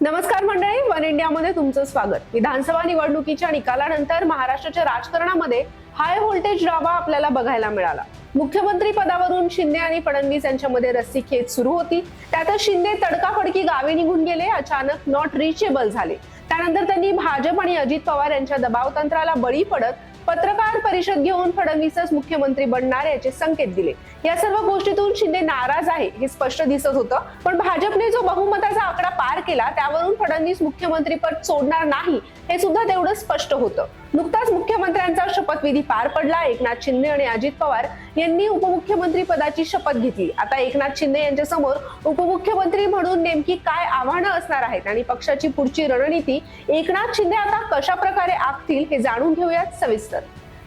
नमस्कार मंडळी वन इंडियामध्ये तुमचं स्वागत. विधानसभा निवडणुकीच्या निकालानंतर महाराष्ट्राच्या राजकारणामध्ये हाय व्होल्टेज ड्रामा आपल्याला बघायला मिळाला. मुख्यमंत्री पदावरून शिंदे आणि फडणवीस यांच्यामध्ये रस्सीखेच सुरू होती. त्यातच शिंदे तडकाफडकी गावी निघून गेले अचानक नॉट रिचेबल झाले. त्यानंतर त्यांनी भाजप आणि अजित पवार यांच्या दबावतंत्राला बळी पडत पत्रकार परिषद घेऊन फडणवीसच मुख्यमंत्री बनणार याचे संकेत दिले. या सर्व गोष्टीतून शिंदे नाराज आहे हे स्पष्ट दिसत होतं. पण भाजपने जो बहुमताचा आकडा पार केला त्यावरून फडणवीस मुख्यमंत्री पद सोडणार नाही हे सुद्धा तेवढं स्पष्ट होतं. नुकताच मुख्यमंत्र्यांचा शपथविधी पार पडला. एकनाथ शिंदे आणि अजित पवार यांनी उपमुख्यमंत्री पदाची शपथ घेतली. आता एकनाथ शिंदे यांच्या समोर उपमुख्यमंत्री म्हणून नेमकी काय आव्हानं असणार आहेत आणि पक्षाची पुढची रणनीती एकनाथ शिंदे आता कशा प्रकारे आखतील हे जाणून घेऊयात सविस्तर.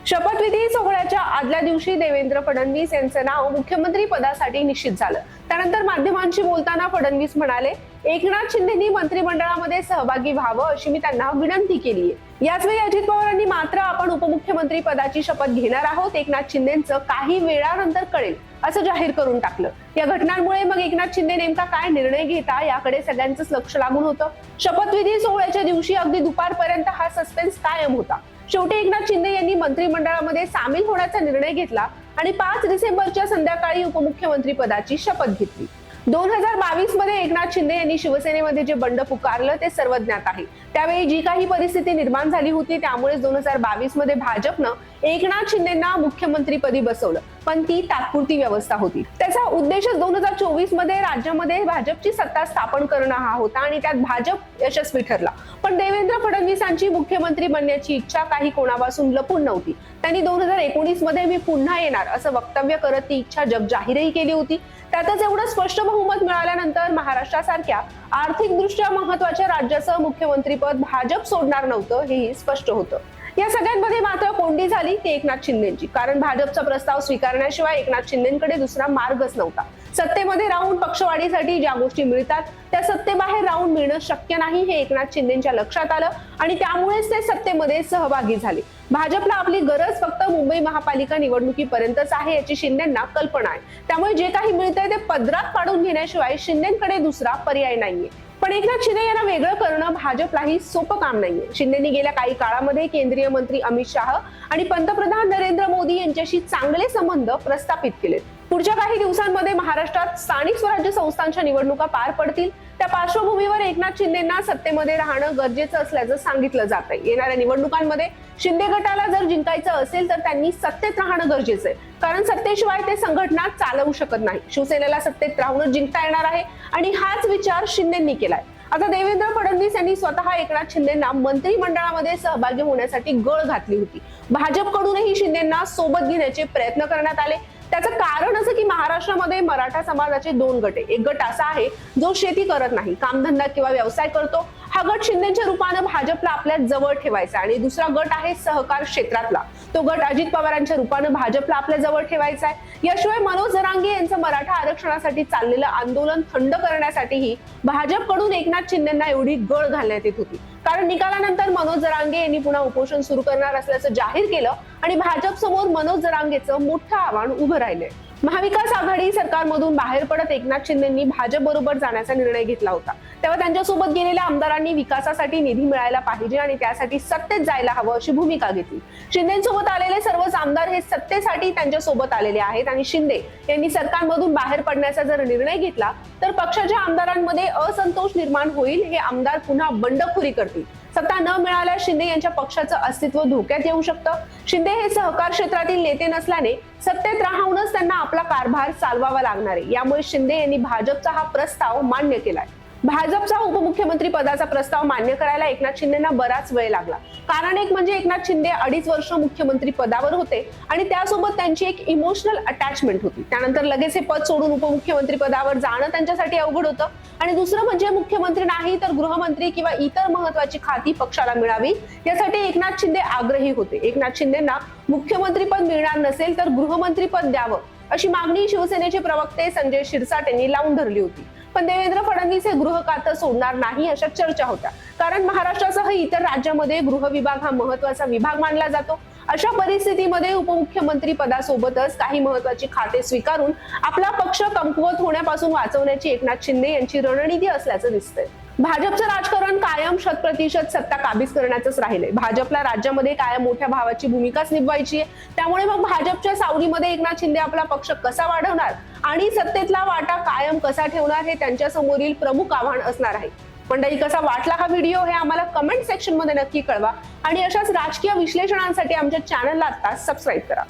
शपथविधी सोहळ्याच्या आदल्या दिवशी देवेंद्र फडणवीस यांचं नाव मुख्यमंत्री पदासाठी निश्चित झालं. त्यानंतर माध्यमांशी बोलताना फडणवीस म्हणाले एकनाथ शिंदेनी मंत्रिमंडळामध्ये सहभागी व्हावं अशी मी त्यांना विनंती केली आहे. याचवेळी अजित पवारांनी मात्र आपण उपमुख्यमंत्री पदाची शपथ घेणार आहोत. एकनाथ शिंदेचं काही वेळानंतर कळेल असं जाहीर करून टाकलं. या घटनांमुळे मग एकनाथ शिंदे नेमका काय निर्णय घेता याकडे सगळ्यांचंच लक्ष लागून होतं. शपथविधी सोहळ्याच्या दिवशी अगदी दुपारपर्यंत हा सस्पेन्स कायम होता. शेवटी एकनाथ शिंदे यांनी मंत्रिमंडळामध्ये सामील होण्याचा निर्णय घेतला आणि पाच डिसेंबरच्या संध्याकाळी उपमुख्यमंत्री पदाची शपथ घेतली. दोन हजार बावीसमध्ये एकनाथ शिंदे यांनी शिवसेनेमध्ये जे बंड पुकारलं ते सर्वज्ञात आहे. त्यावेळी जी काही परिस्थिती निर्माण झाली होती त्यामुळेच दोन हजार बावीसमध्ये भाजपनं एकनाथ शिंदेना मुख्यमंत्रीपदी बसवलं. पण ती तात्पुरती व्यवस्था होती. त्याचा उद्देशच दोन हजार चोवीसमध्ये राज्यामध्ये भाजपची सत्ता स्थापन करणं हा होता आणि त्यात भाजप यशस्वी ठरला. पण देवेंद्र फडणवीसांची मुख्यमंत्री बनण्याची इच्छा काही कोणापासून लपून नव्हती. त्यांनी दोन हजार एकोणीसमध्ये मी पुन्हा येणार असं वक्तव्य करत ती इच्छा जग जाहीरही केली होती. त्यातच एवढं स्पष्ट बहुमत मिळाल्यानंतर महाराष्ट्रासारख्या आर्थिकदृष्ट्या महत्त्वाच्या राज्याचं मुख्यमंत्रीपद भाजप सोडणार नव्हतं हेही स्पष्ट होतं. या सगळ्यांमध्ये मात्र कोंडी झाली ती एकनाथ शिंदेची. कारण भाजपचा प्रस्ताव स्वीकारण्याशिवाय एकनाथ शिंदेकडे दुसरा मार्गच नव्हता. सत्तेमध्ये राहून पक्षवाढीसाठी ज्या गोष्टी मिळतात त्या सत्तेबाहेर राहून मिळणं शक्य नाही हे एकनाथ शिंदेच्या लक्षात आलं आणि त्यामुळेच ते सत्तेमध्ये सहभागी झाले. भाजपला आपली गरज फक्त मुंबई महापालिका निवडणुकीपर्यंतच आहे याची शिंदेना कल्पना आहे. त्यामुळे जे काही मिळतंय ते पदरात पाडून घेण्याशिवाय शिंदेकडे दुसरा पर्याय नाहीये. पण एकनाथ शिंदे यांना वेगळं करणं भाजपलाही सोपं काम नाहीये. शिंदेनी गेल्या काही काळामध्ये केंद्रीय मंत्री अमित शाह आणि पंतप्रधान नरेंद्र मोदी यांच्याशी चांगले संबंध प्रस्थापित केलेत. पुढच्या काही दिवसांमध्ये महाराष्ट्रात स्थानिक स्वराज्य संस्थांच्या निवडणुका पार पडतील. त्या पार्श्वभूमीवर एकनाथ शिंदेना सत्तेमध्ये राहणं गरजेचं असल्याचं सांगितलं जात आहे येणाऱ्या निवडणुकांमध्ये शिंदे गटाला जर जिंकायचं असेल तर त्यांनी सत्तेत राहणं गरजेचं आहे. कारण सत्तेशिवाय ते संघटना चालवू शकत नाही. शिवसेनेला सत्तेत राहूनच जिंकता येणार आहे आणि हाच विचार शिंदेंनी केलाय. आता देवेंद्र फडणवीस यांनी स्वतः एकनाथ शिंदेना मंत्रिमंडळामध्ये सहभागी होण्यासाठी गळ घातली होती. भाजपकडूनही शिंदेना सोबत घेण्याचे प्रयत्न करण्यात आले. त्याचं कारण असं की महाराष्ट्रामध्ये मराठा समाजाचे दोन गट आहे. एक गट असा आहे जो शेती करत नाही कामधंदा किंवा व्यवसाय करतो. हा गट शिंदेच्या रूपानं भाजपला आपल्या जवळ ठेवायचा आणि दुसरा गट आहे सहकार क्षेत्रातला. तो गट अजित पवारांच्या रूपानं भाजपला आपल्या जवळ ठेवायचा आहे. याशिवाय मनोज जरांगे यांचं मराठा आरक्षणासाठी चाललेलं आंदोलन थंड करण्यासाठीही भाजपकडून एकनाथ शिंदेना एवढी गळ घालण्यात येत होती. कारण निकालानंतर मनोज जरांगे यांनी पुन्हा उपोषण सुरू करणार असल्याचं जाहीर केलं. आणि भाजप समोर मनोज जरांगेचं मोठं आव्हान उभं राहिलंय. महाविकास आघाडी सरकारमधून बाहेर पडत एकनाथ शिंदेंनी भाजप बरोबर जाण्याचा निर्णय घेतला होता. तेव्हा त्यांच्यासोबत गेलेल्या आमदारांनी विकासासाठी निधी मिळायला पाहिजे आणि त्यासाठी सत्तेत जायला हवं अशी भूमिका घेतली. शिंदेसोबत आलेले सर्वच आमदार हे सत्तेसाठी त्यांच्यासोबत आलेले आहेत आणि शिंदे यांनी सरकारमधून बाहेर पडण्याचा जर निर्णय घेतला तर पक्षाच्या आमदारांमध्ये असंतोष निर्माण होईल हे आमदार पुन्हा बंडखोरी करतील. सत्ता न मिळाल्यास शिंदे यांच्या पक्षाचं अस्तित्व धोक्यात येऊ शकतं. शिंदे हे सहकार क्षेत्रातील नेते नसल्याने सत्तेत राहूनच त्यांना आपला कारभार चालवावा लागणार आहे. यामुळे शिंदे यांनी भाजपचा हा प्रस्ताव मान्य केलाय. भाजपचा उपमुख्यमंत्री पदाचा प्रस्ताव मान्य करायला एकनाथ शिंदेना बराच वेळ लागला. कारण एक म्हणजे एकनाथ शिंदे अडीच वर्ष मुख्यमंत्री पदावर होते आणि त्यासोबत त्यांची एक इमोशनल अटॅचमेंट होती. त्यानंतर लगेच हे पद सोडून उपमुख्यमंत्री पदावर जाणं त्यांच्यासाठी अवघड होतं. आणि दुसरं म्हणजे मुख्यमंत्री नाही तर गृहमंत्री किंवा इतर महत्वाची खाती पक्षाला मिळावी यासाठी एकनाथ शिंदे आग्रही होते. एकनाथ शिंदेना मुख्यमंत्री पद मिळणार नसेल तर गृहमंत्री पद द्यावं अशी मागणी शिवसेनेचे प्रवक्ते संजय शिरसाट यांनी लावून धरली होती. पण देवेंद्र फडणवीस हे गृह खातं सोडणार नाही अशा चर्चा होत्या. कारण महाराष्ट्रासह इतर राज्यामध्ये गृह विभाग हा महत्त्वाचा विभाग मानला जातो. अशा परिस्थितीमध्ये उपमुख्यमंत्री पदासोबतच काही महत्वाची खाते स्वीकारून आपला पक्ष कमकुवत होण्यापासून वाचवण्याची एकनाथ शिंदे यांची रणनीती असल्याचं दिसतंय. भाजपचं राजकारण कायम शत प्रतिशत सत्ता काबीज करण्याचंच राहिलंय. भाजपला राज्यामध्ये कायम मोठ्या भावाची भूमिकाच निभवायची आहे. त्यामुळे मग भाजपच्या सावलीमध्ये एकनाथ शिंदे आपला पक्ष कसा वाढवणार? आणि सत्तेतला वाटा कायम कसा ठेवणार हे त्यांच्या समोरील प्रमुख आव्हान असणार आहे. मंडळी कसा वाटला हा व्हिडिओ हे आम्हाला कमेंट सेक्शनमध्ये नक्की कळवा आणि अशाच राजकीय विश्लेषणांसाठी आमच्या चॅनलला आता सबस्क्राईब करा.